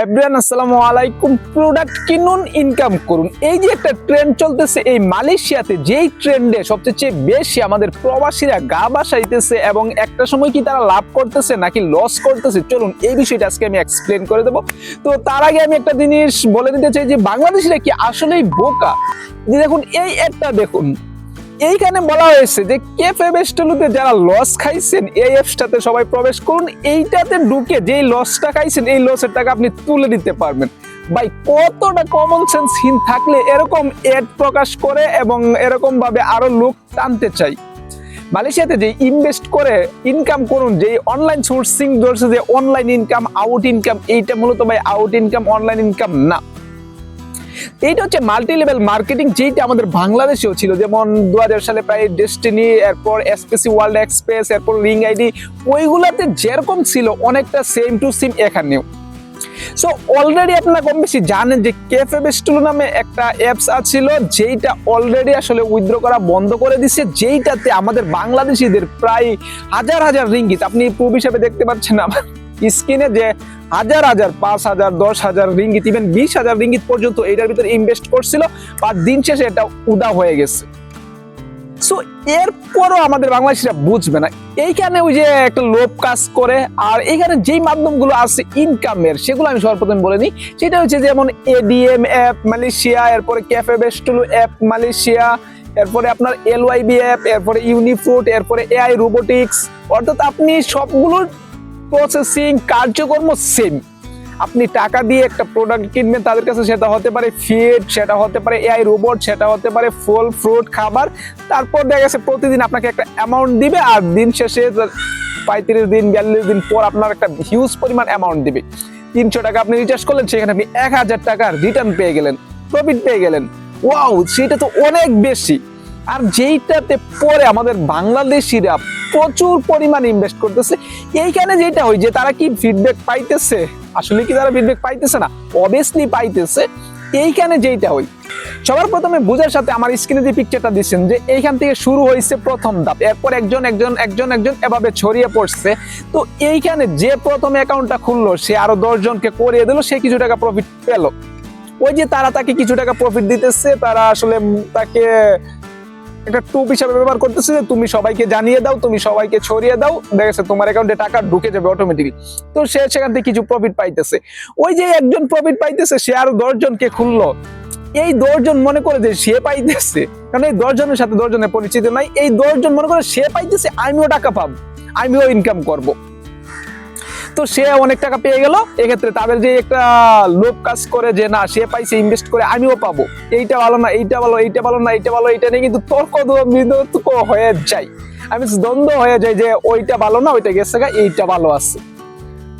Everyone আসসালামু আলাইকুম। Product কিনুন ইনকাম করুন। এই যে একটা ট্রেন্ড চলতেছে, এই মালয়েশিয়াতে যেই ট্রেন্ডে সবচেয়ে বেশি আমাদের প্রবাসীরা গা বাসাইতেছে এবং একটা সময় কি তারা লাভ করতেছে নাকি লস করতেছে? চলুন এই বিষয়টা আজকে আমি এক্সপ্লেন করে দেবো। তো তার আগে আমি একটা জিনিস বলে দিতে চাই যে, বাংলাদেশিরা কি আসলেই বোকা? দেখুন, এই একটা দেখুন। এইখানে বলা হয়েছে যে কেফে বেস্টলুতে যারা লস খাইছেন, এই অ্যাপসটাতে সবাই প্রবেশ করুন। এইটাতে ঢুকে যেই লসটা খাইছেন, এই লসের টাকা আপনি তুলে দিতে পারবেন। ভাই, কতটা কমন সেন্স হীন থাকলে এরকম এড প্রকাশ করে এবং এরকম ভাবে আরও লোক টানতে চাই মালয়েশিয়াতে যে ইনভেস্ট করে ইনকাম করুন যে অনলাইন সোর্সিং ধরছে যে অনলাইন ইনকাম আউট ইনকাম এইটা মূলত ভাই আউট ইনকাম অনলাইন ইনকাম না। এইটা হচ্ছে মাল্টি লেভেল মার্কেটিং যেটা আমাদের বাংলাদেশেও ছিল। যেমন দু সালে প্রায় ডেস্টিনি এরপর এসপিসি ওয়ার্ল্ড এক্সপ্রেস এরপর রিং আইডি ওইগুলাতে যেরকম ছিল, অনেকটা সেম টু সেম এখানেও। সো অলরেডি আপনারা কম বেশি জানেন যে ক্যাফে বেস্টুলো নামে একটা অ্যাপস আছিল, যেইটা অলরেডি আসলে উইথড্র করা বন্ধ করে দিছে, যেইটাতে আমাদের বাংলাদেশিদের প্রায় হাজার হাজার রিঙ্গিত আপনি প্রুফ হিসাবে দেখতে পাচ্ছেন আমার স্ক্রিনে যে হাজার হাজার, পাঁচ হাজার, দশ হাজার রিঙ্গিত ইভেন বিশ হাজার রিঙ্গিত পর্যন্ত এটার ভিতরে ইনভেস্ট করছিল আর দিন শেষে এটা উদা হয়ে গেছে। সো এরপরও আমাদের বাংলাদেশিরা বুঝবে না। এইখানে ওই যে একটা লোভ কাজ করে, আর এইখানে যেই মাধ্যমগুলো আছে ইনকামের সেগুলো আমি সর্বপ্রথম বলে নিই। সেটা হচ্ছে যেমন এডিএম অ্যাপ মালয়েশিয়া এরপরে ক্যাফে বেস্টুলু অ্যাপ মালয়েশিয়া এরপরে আপনার এলওয়াইবি অ্যাপ এরপরে ইউনিফ্রুট এরপরে এআই রোবোটিক্স অর্থাৎ আপনি সবগুলোর প্রসেসিং কার্যকর্ম সেম আপনি টাকা দিয়ে একটা প্রোডাক্ট কিনবেন, তাদের কাছে সেটা হতে পারে ফিড সেটা হতে পারে এআই রোবট সেটা হতে পারে ফল ফ্রুট খাবার। তারপর দেখা গেছে প্রতিদিন আপনাকে একটা অ্যামাউন্ট দিবে আর দিন শেষে পঁয়ত্রিশ দিন, বিয়াল্লিশ দিন পর আপনার একটা হিউজ পরিমাণ অ্যামাউন্ট দিবে। তিনশো টাকা আপনি রিচার্জ করলেন, সেখানে আপনি এক হাজার টাকা রিটার্ন পেয়ে গেলেন প্রফিট পেয়ে গেলেন। ওয়াও সেটা তো অনেক বেশি। আর যেইটাতে পরে আমাদের বাংলাদেশিরা প্রচুর পরিমাণ ইনভেস্ট করতেছে। এইখানে যেটা হয় যে তারা কি ফিডব্যাক পাইতেছে? আসলে কি তারা ফিডব্যাক পাইতেছে না? অবভিয়াসলি পাইতেছে। এইখানে যেইটা হয় সবার প্রথমে বুঝার সাথে আমার স্ক্রিনে যে পিকচারটা দিচ্ছেন যে এইখান থেকে শুরু হয়েছে প্রথম ধাপ, এরপর একজন একজন একজন একজন এভাবে ছড়িয়ে পড়ছে। তো এইখানে যে প্রথম অ্যাকাউন্টটা খুললো, সে আরও দশ জনকে করিয়ে দিল, সে কিছু টাকা প্রফিট পেল। ওই যে তারা তাকে কিছু টাকা প্রফিট দিতেছে, তারা আসলে তাকে একটা টুপ হিসাবে ব্যবহার করতেছে যে তুমি সবাইকে জানিয়ে দাও, তুমি সবাইকে ছড়িয়ে দাও দেখেছে তোমার অ্যাকাউন্টে টাকা ঢুকে যাবে অটোমেটিকলি তো সে সেখান থেকে কিছু প্রফিট পাইতেছে। ওই যে একজন প্রফিট পাইতেছে, সে আরও দশজনকে খুললো। এই দশজন মনে করে যে সে পাইতেছে, কারণ এই দশজনের সাথে দশজনের পরিচিত নাই, এই দশজন মনে করে সে পাইতেছে, আমিও টাকা পাবো, আমিও ইনকাম করব। তো সে অনেক টাকা পেয়ে গেল। এক্ষেত্রে তাদের যে একটা লোভ কাজ করে যে, না, সে পাইছে ইনভেস্ট করে আমিও পাবো। এইটা ভালো না, এইটা ভালো এইটা ভালো না, এইটা ভালো, এইটা নিয়ে কিন্তু তর্ক বিতর্ক হয়ে যায়। আমি দ্বন্দ্ব হয়ে যায় যে, ওইটা ভালো না, ওইটা গেছে এইটা ভালো আছে।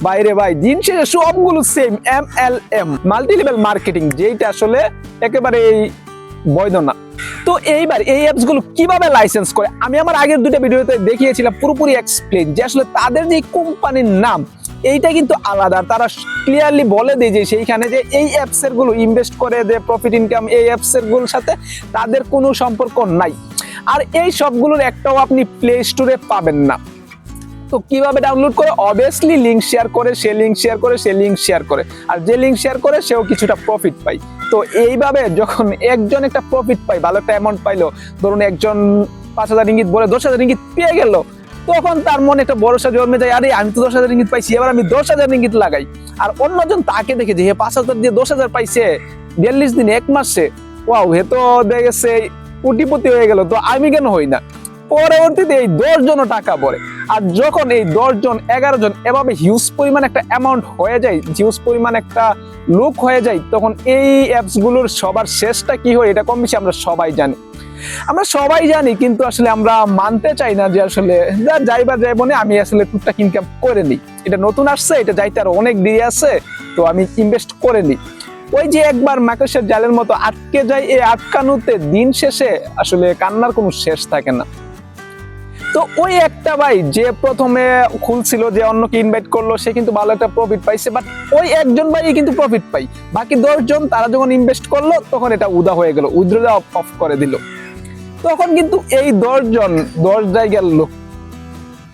বাইরে ভাই, দিন শেষে সবগুলো same M L M multi level marketing যেইটা আসলে একেবারে এই বৈধ না। তো এইবার এই অ্যাপসগুলো কীভাবে লাইসেন্স করে? আমি আমার আগের দুটো ভিডিওতে দেখিয়েছিলাম, পুরোপুরি এক্সপ্লেন যে আসলে তাদের যে কোম্পানির নাম এইটা কিন্তু আলাদা। তারা ক্লিয়ারলি বলে দেয় যে সেইখানে যে এই অ্যাপসেরগুলো ইনভেস্ট করে যে প্রফিট ইনকাম এই অ্যাপসেরগুলোর সাথে তাদের কোনো সম্পর্ক নাই। আর এই সবগুলোর একটাও আপনি প্লে স্টোরে পাবেন না। তো কীভাবে ডাউনলোড করে? অবভিয়াসলি লিঙ্ক শেয়ার করে, সে লিঙ্ক শেয়ার করে, সে লিঙ্ক শেয়ার করে। আর যে লিঙ্ক শেয়ার করে, সেও কিছুটা প্রফিট পায়। তো এইভাবে যখন একজন একটা প্রফিট পায়, ভালো একটা অ্যামাউন্ট পাইলো, ধরুন একজন পাঁচ হাজার ইঙ্গিত বলে দশ হাজার ইঙ্গিত পেয়ে গেল তখন তার মনে একটা ভরসা জন্মে যায়, আরে আমি তো দশ হাজার ইঙ্গিত পাইছি, এবার আমি দশ হাজার ইঙ্গিত লাগাই। আর অন্যজন তাকে দেখে যে, হে, পাঁচ হাজার দিয়ে দশ হাজার পাইছে, বিয়াল্লিশ দিন, এক মাসে? ওয়াও, হে তো দেখেছে কোটিপতি হয়ে গেল, তো আমি কেন হই না? পরবর্তীতে এই দশ জনও টাকা পড়ে আর যখন এই দশ জন, এগারো জন এভাবে হিউজ পরিমাণ একটা অ্যামাউন্ট হয়ে যায় হিউজ পরিমাণ একটা লুক হয়ে যায়, তখন এই অ্যাপসগুলোর সবার শেষটা কি হয়, এটা কম বেশি আমরা সবাই জানি। আমরা সবাই জানি, কিন্তু আসলে আমরা মানতে চাই না যে আসলে যা যাইবার যাই বনে আমি আসলে টুকটাক ইনকাম করে নিই। এটা নতুন আসছে, এটা যাইতে আরও অনেক দেরি আছে, তো আমি ইনভেস্ট করে নিই। ওই যে একবার মাকড়সার জালের মতো আটকে যায়, এই আটকানোতে দিন শেষে আসলে কান্নার কোনো শেষ থাকে না। তো ওই একটা ভাই যে প্রথমে খুলছিল যে অন্যকে ইনভাইট করল, সে কিন্তু ভালো একটা প্রফিট পাইছে বাট ওই একজন ভাই কিন্তু প্রফিট পাই। বাকি দশজন তারা যখন ইনভেস্ট করল, তখন এটা উদা হয়ে গেল উইথড্র অফ করে দিল। তখন কিন্তু এই দশজন, দশ জায়গার লোক।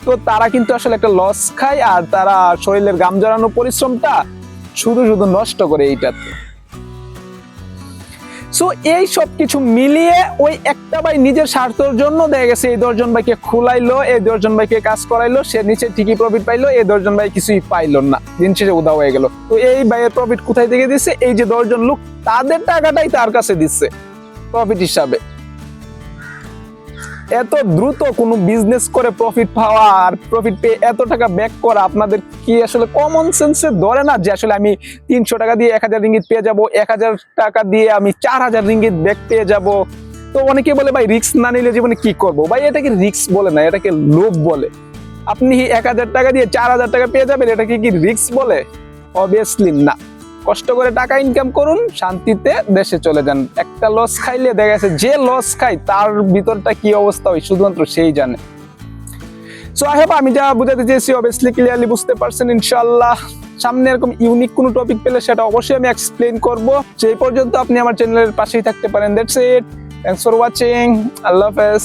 তো তারা কিন্তু আসলে একটা লস খায় আর তারা শরীরের গাম জড়ানো পরিশ্রমটা শুধু শুধু নষ্ট করে এইটাতে। সো এই সব কিছু মিলিয়ে ওই একটা ভাই নিজের স্বার্থের জন্য দেখা গেছে এই দশজন ভাইকে খুলাইলো, এই দশজন ভাইকে কাজ করাইলো, সে নিচে ঠিকই প্রফিট পাইলো, এই দশজন ভাই কিছুই পাইলো না। দিন শেষে উদা হয়ে গেল। তো এই ভাইয়ের প্রফিট কোথায় থেকে দিচ্ছে এই যে দশজন লোক, তাদের টাকাটাই তার কাছে দিচ্ছে প্রফিট হিসাবে। এত দ্রুত কোনো বিজনেস করে প্রফিট পাওয়া আর প্রফিট পেয়ে এত টাকা ব্যাক করা আপনাদের কি আসলে কমন সেন্সে ধরে না যে আসলে আমি তিনশো টাকা দিয়ে এক হাজার রিঙ্গিত পেয়ে যাব, এক হাজার টাকা দিয়ে আমি চার হাজার রিঙ্গিত ব্যাক পেয়ে যাব? তো অনেকে বলে ভাই রিস্ক না নিলে জীবনে কি করব? ভাই এটাকে রিস্ক বলে না, এটাকে লোভ বলে। আপনি এক হাজার টাকা দিয়ে চার হাজার টাকা পেয়ে যাবেন, এটাকে কি রিস্ক বলে? অবভিয়াসলি না। কষ্ট করে টাকা ইনকাম করুন, শান্তিতে দেশে চলে যান। একটা লস খাইলে দেখা গেছে যে লস খায়, তার ভিতরটা কি অবস্থা হয় শুধুমাত্র সেই জানে। সো আই হোপ আমি যা বুঝাতে চেয়েছি অবভিয়াসলি ক্লিয়ারলি বুঝতে পারছেন ইনশাল্লাহ সামনে এরকম ইউনিক কোনো টপিক পেলে সেটা অবশ্যই আমি এক্সপ্লেন করব। সেই পর্যন্ত আপনি আমার চ্যানেলের পাশেই থাকতে পারেন that's it thanks for watching আল্লাহ হাফেজ।